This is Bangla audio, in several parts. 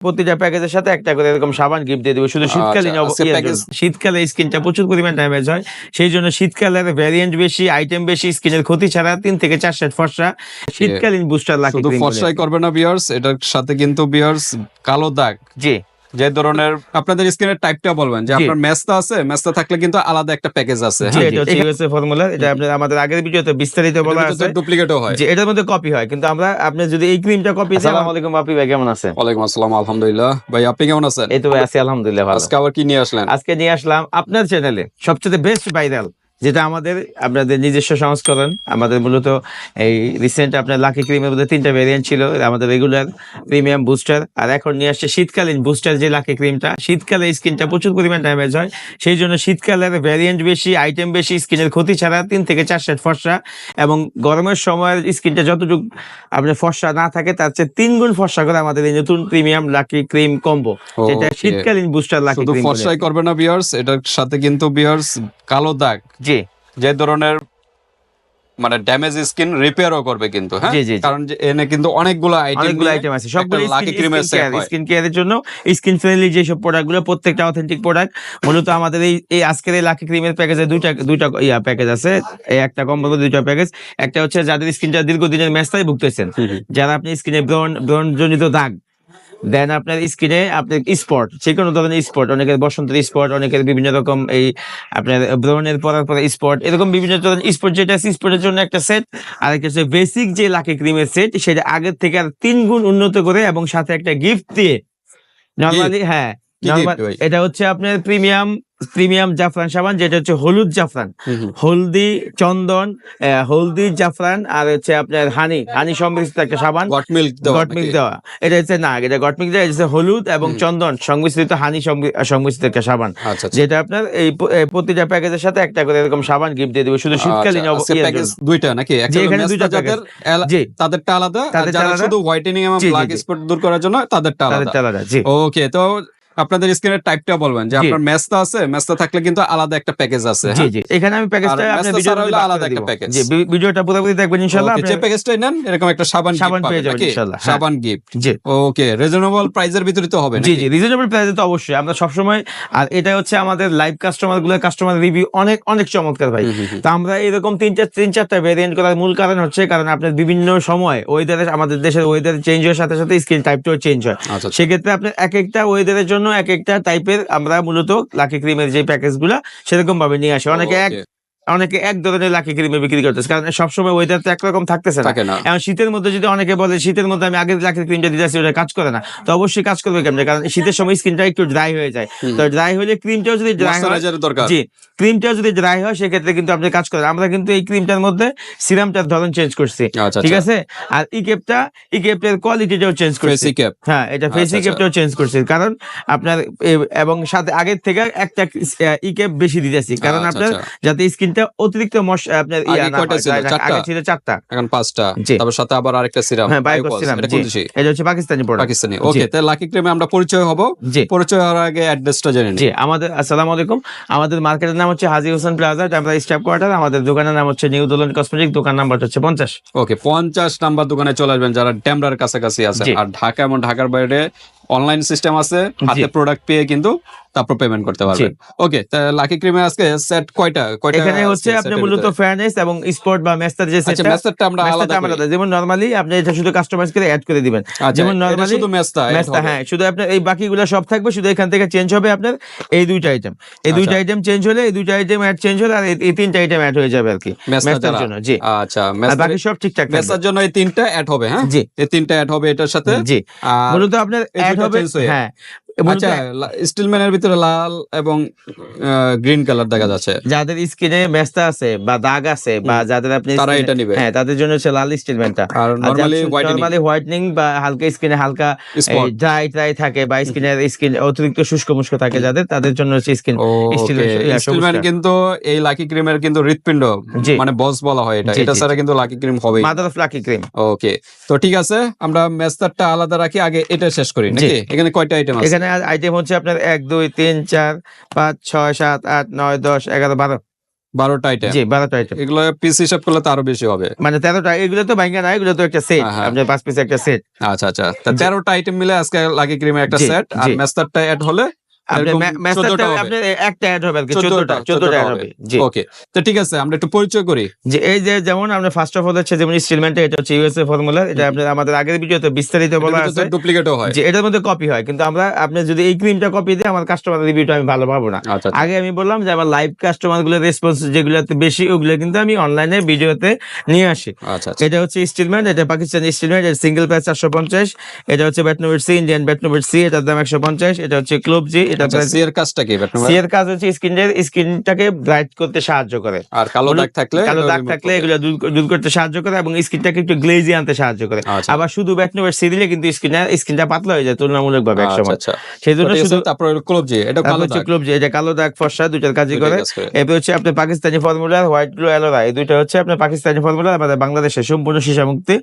প্রতিটা প্যাকেজের সাথে একটা করে এরকম সাবান গিফট দিয়ে দেবে। শুধু শীতকালীন আচ্ছা, package- জন্য। শীতকালে স্কিনটা প্রচুর পরিমাণ ড্যামেজ হয়। সেই জন্য শীতকালের ভ্যারিয়েন্ট বেশি আইটেম বেশি স্কিনের ক্ষতি ছাড়া তিন থেকে চার সেট ফর্সা শীতকালীন বুস্টার লাগে শুধু ফর্সাই করবে না বিয়ার্স এটার সাথে কিন্তু বিয়ার্স কালো দাগ। জি। যে ধরনের আপনাদের স্কিনের টাইপটা বলবেন যে আপনার মেস্তা আছে মেস্তা থাকলে কিন্তু আলাদা একটা প্যাকেজ আছে। জি এটা হচ্ছে ইউএসএ ফর্মুলা এটা আপনার আমাদের আগের ভিডিওতে বিস্তারিত বলা আছে ডুপ্লিকেটও হয়। যে এটার মধ্যে কপি হয়। কিন্তু আমরা আপনি যদি এই ক্রিমটা কপি আসসালামু আলাইকুম বাপি ভাই কেমন আছেন? ওয়ালাইকুম আসসালাম আলহামদুলিল্লাহ। ভাই আপনি কেমন আছেন? এই তো ভাই আছি আলহামদুলিল্লাহ ভালো। আজকে আবার কি নিয়ে আসলেন? আজকে নিয়ে আসলাম আপনার চ্যানেলে সবচেয়ে বেস্ট ভাইরাল যেটা আমাদের আপনাদের নিজস্ব সংস্করণ। আমাদের মূলত এই রিসেন্ট আপনার লাকি ক্রিমের মধ্যে তিনটা ভেরিয়েন্ট ছিল। আমাদের রেগুলার প্রিমিয়াম বুস্টার আর এখন নিয়ে আসছে শীতকালীন বুস্টার যে লাকি ক্রিমটা শীতকালে স্কিনটা প্রচুর পরিমাণ ড্যামেজ হয়। সেই জন্য শীতকালের ভ্যারিয়েন্ট বেশি আইটেম বেশি স্কিনের ক্ষতি ছাড়া তিন থেকে চার সেট ফর্সা। এবং গরমের সময় স্কিনটা যতটুকু আপনার ফর্সা না থাকে তার চেয়ে তিন গুণ ফর্সা করে আমাদের এই নতুন প্রিমিয়াম লাকি ক্রিম কম্বো যেটা শীতকালীন বুস্টার লাকি ক্রিম ফর্সাই করবে না বিয়ার্স এটার সাথে কিন্তু বিয়ার্স কালো দাগ। যে ধরনের মানে ড্যামেজ স্কিন রিপেয়ারও করবে কিন্তু হ্যাঁ? জি, জি, জি। কারণ যে এনে কিন্তু অনেকগুলো আইটেম অনেকগুলো আইটেম আছে। সবগুলো লাকি ক্রিমের সেট স্কিন কেয়ারের জন্য স্কিন ফ্রেন্ডলি যেসব প্রোডাক্টগুলো প্রত্যেকটা অথেন্টিক প্রোডাক্ট মূলত আমাদের এই এই আজকের এই লাকি ক্রিমের প্যাকেজে দুইটা দুইটা ইয়া প্যাকেজ আছে। এই একটা কম্বো দুইটা প্যাকেজ একটা হচ্ছে যাদের স্কিনটা দীর্ঘদিনের মেস্তায় ভুগতেছেন। যারা আপনি স্কিনে ব্রণ ব্রণ জনিত দাগ দেন আপনার স্কিনে আপনার স্পট যে কোনো ধরনের স্পট অনেকের বসন্তের স্পট অনেকের বিভিন্ন রকম এই আপনার ব্রণের পরার পরে স্পট এরকম বিভিন্ন ধরনের স্পট যেটা আছে স্পটের জন্য একটা সেট আর একটা হচ্ছে বেসিক যে লাকি ক্রিমের সেট সেটা আগের থেকে আর তিন গুণ উন্নত করে এবং সাথে একটা গিফট দিয়ে নর্মালি হ্যাঁ এটা হচ্ছে আপনার প্রিমিয়াম প্রিমিয়াম জাফরান সাবান যেটা হচ্ছে হলুদ জাফরান। হলদি চন্দন হলদি জাফরান আর হচ্ছে আপনার হানি হানি সমৃদ্ধ একটা সাবান। গট মিল্ক দেওয়া এটা হচ্ছে না এটা গট মিল্ক দেওয়া হচ্ছে হলুদ এবং চন্দন সংমিশ্রিত হানি সংমিশ্রিত একটা সাবান। আচ্ছা আচ্ছা। যেটা আপনার এই প্রতিটা প্যাকেজের সাথে একটা করে এরকম সাবান গিফট দিয়ে দেবো শুধু শীতকালীন আচ্ছা, প্যাকেজ জন্য। দুইটা নাকি? এখানে দুইটা এলা- জি। তাদেরটা আলাদা আর তাদেরটা শুধু হোয়াইটেনিং এবং ব্ল্যাক স্পট দূর করার জন্য তাদেরটা তাদের আলাদা জি। ওকে তো আপনাদের স্কিনের টাইপটা বলবেন যে। আপনার মেস্তা আছে মেস্তা থাকলে কিন্তু আলাদা একটা প্যাকেজ আছে জি হ্যাঁ? জি এখানে আমি প্যাকেজটা আর আপনার মেসেজ ভিডিও আলাদা একটা package। জি ভিডিওটা পুরোপুরি দেখবেন ইনশাআল্লাহ Okay, যে প্যাকেজটাই নেন এরকম একটা সাবান সাবান পেয়ে যাবেন ইনশাআল্লাহ, হ্যাঁ। সাবান গিফট জি ওকে রিজনেবল প্রাইসের ভিতরে তো হবে জি জি রিজনেবল প্রাইসে তো অবশ্যই আমরা সবসময় আর এটা হচ্ছে আমাদের লাইভ কাস্টমারগুলো কাস্টমার রিভিউ অনেক অনেক চমৎকার ভাই। তো আমরা এরকম তিন চার তিন চারটা ভেরিয়েন্ট করার মূল কারণ হচ্ছে কারণ আপনার বিভিন্ন সময় ওয়েদারে আমাদের দেশের ওয়েদার চেঞ্জ হওয়ার সাথে সাথে স্কিন টাইপটাও চেঞ্জ হয় আচ্ছা আচ্ছা। সেক্ষেত্রে আপনার এক একটা ওয়েদারের জন্য এক একটা টাইপের আমরা মূলত লাকি ক্রিমের যে প্যাকেজগুলা সেরকম ভাবে নিয়ে আসি। অনেকে এক অনেকে এক ধরনের লাকি ক্রিমে বিক্রি করতেছে কারণ সবসময় ওয়েদার তো একরকম থাকতেছে না। এখন শীতের মধ্যে যদি অনেকে বলে শীতের মধ্যে আমি আগের লাকি ক্রিমটা দিতেছি ওটা কাজ করে না তো অবশ্যই কাজ করবে কেমন? কারণ শীতের সময় স্কিনটা একটু ড্রাই হয়ে যায়। তো ড্রাই হলে ক্রিমটাও যদি ড্রাই হয় জি ক্রিমটাও যদি ড্রাই হয় সেক্ষেত্রে কিন্তু আপনি কাজ করেন। আমরা কিন্তু এই ক্রিমটার মধ্যে সিরামটার ধরন চেঞ্জ করছি। আচ্ছা ঠিক আছে? আর ই কেপটা ই কেপটার কোয়ালিটিটাও চেঞ্জ করছি হ্যাঁ এটা ফেসি আচ্ছা, আচ্ছা। চেঞ্জ করছি। কারণ আপনার এবং সাথে আগের থেকে একটা ই ক্যাপ বেশি দিতেছি। কারণ আচ্ছা, আপনার আচ্ছা। যাতে স্কিনটা অতিরিক্ত মশ আপনার আগে ছিল? চারটা? এখন পাঁচটা। তারপর সাথে আবার আরেকটা সিরাম হ্যাঁ এটা? এটা হচ্ছে পাকিস্তানি প্রোডাক্ট পাকিস্তানি। ওকে তাহলে লাকি ক্রিমে আমরা পরিচয় হব। পরিচয় হওয়ার আগে অ্যাড্রেসটা জেনে নিই। জি আমাদের আসসালামু আলাইকুম। আমাদের মার্কেটের নাম হচ্ছে হাজি হোসেন প্লাজা আমরা স্টাফ কোয়ার্টার আমাদের দোকানের নাম হচ্ছে নিউ দোলন কসমেটিক দোকান নাম্বার হচ্ছে পঞ্চাশ। ওকে পঞ্চাশ নাম্বার দোকানে চলে আসবেন যারা ড্যামরার কাছাকাছি আছে। আর ঢাকা এবং ঢাকার বাইরে অনলাইন সিস্টেম আছে। হাতে প্রোডাক্ট পেয়ে কিন্তু তারপর পেমেন্ট করতে পারবেন ওকে লাকি ক্রিমে আজকে সেট কয়টা? কয়টা এখানে হচ্ছে আপনি মূলত? ফেয়ারনেস এবং স্পট বা মেস্টার যে আচ্ছা সেটটা আমরা আলাদা মেস্টারটা আমরা করি। আলাদা। যেমন নরমালি আপনি এটা শুধু কাস্টমাইজ করে অ্যাড করে দিবেন। আচ্ছা, যেমন নরমালি শুধু মেসটা মেস্তা হ্যাঁ শুধু আপনার এই বাকিগুলো সব থাকবে শুধু এখান থেকে চেঞ্জ হবে আপনার এই দুইটা আইটেম এই দুইটা আচ্ছা। আইটেম চেঞ্জ হলে এই দুইটা আইটেম অ্যাড চেঞ্জ হলে আর এই- তিনটা আইটেম অ্যাড হয়ে যাবে আর কি। মেসটা মেস্তার জন্য জি। আচ্ছা আর বাকি সব ঠিকঠাক থাকবে। মেসার জন্য এই তিনটা অ্যাড হবে হ্যাঁ? জি। এই তিনটা অ্যাড হবে এটার সাথে? জি। মূলত আপনার অ্যাড হবে হ্যাঁ। আচ্ছা স্টিলম্যানের ভিতরে লাল এবং গ্রিন কালার দেখা যাচ্ছে। যাদের স্কিনে আছে বা দাগ আছে বা যাদের আপনি তারা এটা নিবে। হ্যাঁ তাদের জন্য হচ্ছে লাল আর নরমালি হোয়াইটেনিং নরমালি হোয়াইটনিং বা হালকা স্কিনে হালকা ড্রাই ড্রাই থাকে বা স্কিনের স্কিন অতিরিক্ত শুষ্ক মুষ্ক থাকে যাদের তাদের জন্য হচ্ছে স্কিন স্টিলম্যান কিন্তু এই লাকি ক্রিমের কিন্তু হৃৎপিণ্ড মানে বস বলা হয় এটা। এটা ছাড়া কিন্তু লাকি ক্রিম হবে mother of lucky cream okay. তো ঠিক আছে আমরা মেস্তারটা আলাদা রাখি আগে এটা শেষ করি নাকি? এখানে কয়টা আইটেম আছে? এখানে আইটেম হচ্ছে আপনার এক দুই তিন চার পাঁচ ছয় সাত আট নয় দশ এগারো বারো। বারোটা আইটেম জি বারোটা আইটেম এগুলো পিস হিসাব করলে তো আরও বেশি হবে। মানে তেরোটা এগুলো তো ভাঙ্গা না এগুলো তো একটা সেট হ্যাঁ, হ্যাঁ। আপনার পাঁচ পিস একটা সেট আচ্ছা আচ্ছা। তেরো তেরোটা আইটেম মিলে আজকে লাগে ক্রিমের একটা সেট আর মেস্তারটা অ্যাড হলে আপনার এরকম মে- মেসারটা 14টা হবে। আপনার একটা অ্যাড হবে আর কি চোদ্দটা, চোদ্দটা চোদ্দটা চোদ্দটা অ্যাড হবে। হবে। জি। ওকে তো ঠিক আছে আমরা একটু পরিচয় করি। যে এই যে যেমন আমরা ফার্স্ট অফ অল হচ্ছে যেমন স্টিলমেন্ট এটা হচ্ছে ইউএসএ ফর্মুলা এটা আপনার আমাদের আগের ভিডিওতে বিস্তারিত বলা আছে। ডুপ্লিকেটও হয়। যে এটার মধ্যে কপি হয় কিন্তু আমরা আপনি যদি এই ক্রিমটা কপি দিই আমার কাস্টমার রিভিউটা আমি ভালো পাবো না। আগে আমি বললাম যে আমার লাইভ কাস্টমারগুলো রেসপন্স যেগুলোতে বেশি ওগুলো কিন্তু আমি অনলাইনে ভিডিওতে নিয়ে আসি। আচ্ছা আচ্ছা। এটা হচ্ছে স্টিলম্যান এটা পাকিস্তানি স্টিলম্যান এটা সিঙ্গেল প্রাইস চারশো পঞ্চাশ এটা হচ্ছে Betnovate C Indian Betnovate C এটার দাম একশো পঞ্চাশ এটা হচ্ছে ক্লোব জি আচ্ছা সি এর কাজটা কি? ব্যাট কাজ হচ্ছে স্কিনের স্কিনটাকে ব্রাইট করতে সাহায্য করে। আর কালো দাগ থাকলে কালো দাগ থাকলে এগুলো দূর দূর করতে সাহায্য করে এবং স্কিনটাকে একটু গ্লেজি আনতে সাহায্য করে। আচ্ছা। আবার শুধু ব্যাটনোভেট সি দিলে কিন্তু স্কিনটা স্কিনটা পাতলা হয়ে যায় তুলনামূলক ভাবে আচ্ছা একসময় সেই জন্য শুধু তারপর ক্লোব এটা কালো দাগ। ক্লোব এটা কালো দাগ ফর্সা দুইটার কাজই করে। এরপর হচ্ছে আপনার পাকিস্তানি ফর্মুলা হোয়াইট গ্লো অ্যালোরা এই দুইটা হচ্ছে আপনার পাকিস্তানি ফর্মুলা আমাদের বাংলাদেশের সম্পূর্ণ মুক্তি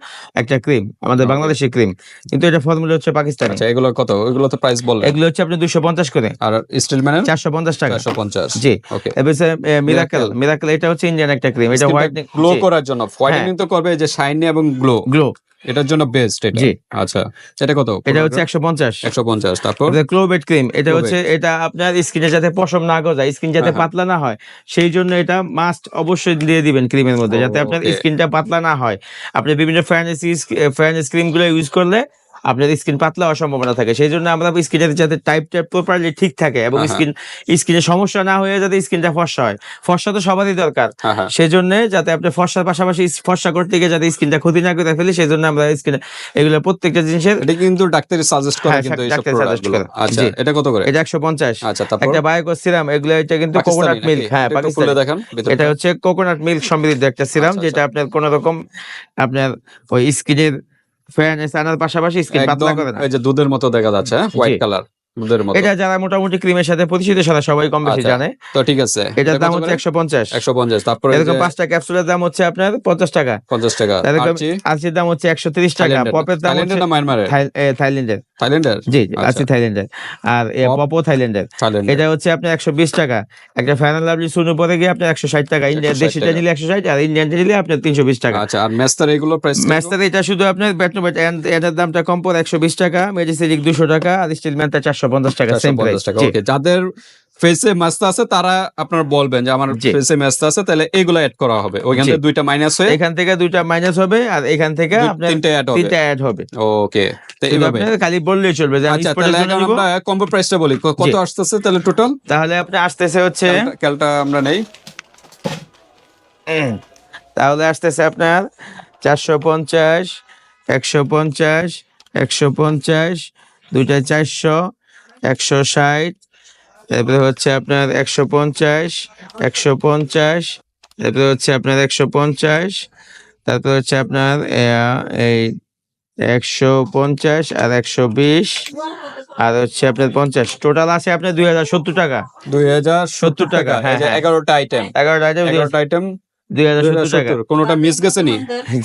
একটা ক্রিম আমাদের. বাংলাদেশের ক্রিম। কিন্তু এটা ফর্মুলা হচ্ছে পাকিস্তানি। এগুলো কত? এগুলো তো প্রাইস বললেন এগুলো হচ্ছে আপনি দুশো পঞ্চাশ করে? আর স্টিল ম্যানের চারশো পঞ্চাশ টাকা। চারশো পঞ্চাশ। জি। ওকে এবার মিরাকেল Miracle। মিরাকেল এটা হচ্ছে ইন্ডিয়ান একটা ক্রিম এটা হোয়াইট গ্লো করার জন্য। হোয়াইটেনিং তো করবে যে শাইনি এবং গ্লো গ্লো এটার জন্য বেস্ট এটা। জি। আচ্ছা। এটা কত? এটা হচ্ছে একশো পঞ্চাশ। একশো পঞ্চাশ। তারপর? ক্লোবেট ক্রিম এটা হচ্ছে এটা আপনার স্কিনে যাতে পশম না গজায় স্কিন যাতে হ্যাঁ, হ্যাঁ। পাতলা না হয় সেই জন্য এটা মাস্ট অবশ্যই দিয়ে দিবেন ক্রিমের মধ্যে যাতে আপনার. স্কিনটা পাতলা না হয়। আপনি বিভিন্ন ফ্যানেস ফ্যানেস ক্রিমগুলো ইউজ করলে আপনার স্কিন পাতলা হওয়ার সম্ভাবনা থাকে। সেই জন্য আমরা স্কিনের যাতে টাইপ টাইপ প্রপারলি ঠিক থাকে এবং হ্যাঁ, হ্যাঁ। স্কিন স্কিনের সমস্যা না হয়ে যাতে স্কিনটা ফর্সা হয়। ফর্সা তো সবারই দরকার। হ্যাঁ হ্যাঁ। সেই জন্য যাতে আপনি ফর্সার পাশাপাশি ফর্সা করতে গিয়ে যাতে স্কিনটা ক্ষতি না করে ফেলি সেই জন্য আমরা স্কিনে এগুলো প্রত্যেকটা জিনিসের এটা কিন্তু ডাক্তার সাজেস্ট করে হ্যাঁ, কিন্তু করে। আচ্ছা এটা কত করে? এটা একশো পঞ্চাশ। আচ্ছা তারপর? একটা বায়োকো সিরাম এগুলো এটা কিন্তু কোকোনাট মিল্ক হ্যাঁ পাকিস্তানি। দেখান এটা হচ্ছে কোকোনাট মিল্ক সমৃদ্ধ একটা সিরাম আচ্ছা, যেটা আপনার কোন রকম আপনার ওই স্কিনের ফেয়ারনেস আনার পাশাপাশি স্কিন পাতলা করে না। এই যে দুধের মতো দেখা যাচ্ছে হোয়াইট কালার। এটা যারা মোটামুটি ক্রিমের সাথে পরিচিত সারা সবাই কম বেশি আচ্ছা, জানে। তো ঠিক আছে। এটার দাম হচ্ছে একশো পঞ্চাশ। একশো পঞ্চাশ। তারপরে এরকম পাঁচটা ক্যাপসুলের দাম হচ্ছে আপনার পঞ্চাশ টাকা। পঞ্চাশ টাকা। দাম হচ্ছে একশো তিরিশ টাকা। পপের দাম হচ্ছে থাইল্যান্ডের। থাইল্যান্ডের? জি আচ্ছা। থাইল্যান্ডের। আর থাইল্যান্ডের। এটা হচ্ছে আপনার একশো বিশ টাকা। একটা ফ্যানাল লাভলি সুনু পরে গিয়ে আপনার একশো ষাট টাকা। ইন্ডিয়ান দেশিটা নিলে একশো ষাট আর ইন্ডিয়ানটা নিলে আপনার তিনশো বিশ টাকা। আচ্ছা আর মেস্তার এগুলো প্রাইস এটা শুধু আপনার ব্যাটনোবেট এটার দামটা কম পড়ে একশো বিশ টাকা। মেডিসিনিক দুশো টাকা। আর স্টিল ম্যানটা চারশো পঞ্চাশ টাকা সেম প্রাইস টাকা ওকে যাদের ফেসে মাস্তা আছে তারা আপনার বলবেন যে আমার ফেসে মাস্তা আছে তাহলে এগুলো অ্যাড করা হবে। ওইখান থেকে দুইটা মাইনাস হয়ে এখান থেকে দুইটা মাইনাস হবে আর এখান থেকে আপনার তিনটে অ্যাড হবে। তিনটা অ্যাড হবে। ওকে তো এইভাবে। খালি বললেই চলবে যে আচ্ছা তাহলে এখন আমরা কম্বো প্রাইসটা বলি। কত আসতেছে তাহলে টোটাল তাহলে আপনি আসতেছে হচ্ছে ক্যালটা আমরা নেই। তাহলে আসতেছে আপনার চারশো পঞ্চাশ একশো পঞ্চাশ একশো পঞ্চাশ দুইটা চারশো একশো ষাট তারপরে হচ্ছে আপনার একশো পঞ্চাশ একশো পঞ্চাশ তারপরে হচ্ছে আপনার একশো পঞ্চাশ তারপরে হচ্ছে আপনার এই একশো পঞ্চাশ আর একশো বিশ আর হচ্ছে আপনার পঞ্চাশ। টোটাল আছে আপনার দুই হাজার সত্তর টাকা। দুই হাজার সত্তর টাকা হ্যাঁ, হ্যাঁ। এগারোটা আইটেম এগারোটা আইটেম এগারোটা আইটেম দুই হাজার সত্তর টাকা। কোনোটা মিস গেছে নি?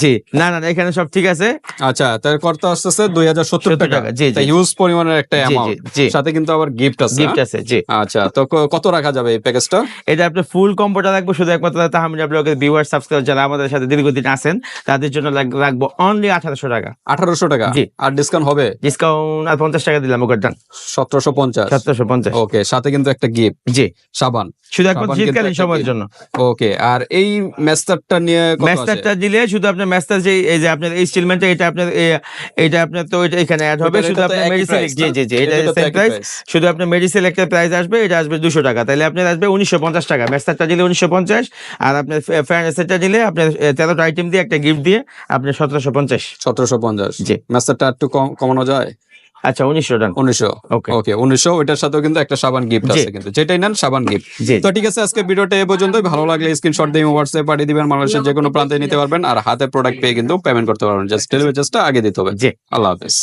জি না না এখানে সব ঠিক আছে। আচ্ছা তার কত আসতেছে দুই হাজার সত্তর টাকা। জি। হিউজ পরিমাণের একটা অ্যামাউন্ট সাথে কিন্তু আবার গিফট আছে গিফট হ্যাঁ? আছে জি। আচ্ছা তো কত রাখা যাবে এই প্যাকেজটা এটা আপনি ফুল কম্বোটা রাখব শুধু একমাত্র ব্লগের ভিউয়ার সাবস্ক্রাইবার যারা আমাদের সাথে দীর্ঘদিন আছেন তাদের জন্য রাখব অনলি আঠারোশো টাকা। আঠারোশো টাকা? জি। আর ডিসকাউন্ট হবে? ডিসকাউন্ট আর পঞ্চাশ টাকা দিলাম ওকে ডান সতেরোশো পঞ্চাশ। সতেরোশো পঞ্চাশ। ওকে সাথে কিন্তু একটা গিফট জি। সাবান। শুধু একমাত্র শীতকালীন সময়ের জন্য। ওকে আর এই ম্যাস্টারটা নিয়ে? ম্যাস্টারটা দিলে শুধু আপনার ম্যাস্টার যে এই যে আপনার এই স্টিলমেন্টটা এটা আপনার এটা আপনার তো এটা এখানে অ্যাড হবে শুধু আপনার মেডিসিন জি জি জি এটা সেম প্রাইস শুধু আপনার মেডিসিন একটা প্রাইস আসবে এটা আসবে দুশো টাকা। তাহলে আপনার আসবে উনিশশো পঞ্চাশ টাকা। ম্যাস্টারটা দিলে উনিশশো পঞ্চাশ আর আপনার ফ্যানেসেরটা দিলে আপনার তেরোটা আইটেম দিয়ে একটা গিফট দিয়ে আপনার সতেরোশো পঞ্চাশ। সতেরোশো পঞ্চাশ। জি। ম্যাস্টারটা একটু কম- কমানো যায়? আচ্ছা উনিশশো ডান উনিশশো। ওকে ওকে উনিশশো ওইটার সাথেও কিন্তু একটা সাবান গিফট আছে কিন্তু। যেটাই নেন সাবান গিফট তো ঠিক আছে আজকে ভিডিওটা এ পর্যন্তই। ভালো লাগলে স্ক্রিনশট দিয়ে হোয়াটসঅ্যাপ পাঠিয়ে দিবেন। বাংলাদেশের যে কোনো প্রান্তে নিতে পারবেন। আর হাতে প্রোডাক্ট পেয়ে কিন্তু পেমেন্ট করতে পারবেন। জাস্ট ডেলিভারি চার্জটা আগে দিতে হবে। জি। আল্লাহ হাফেজ।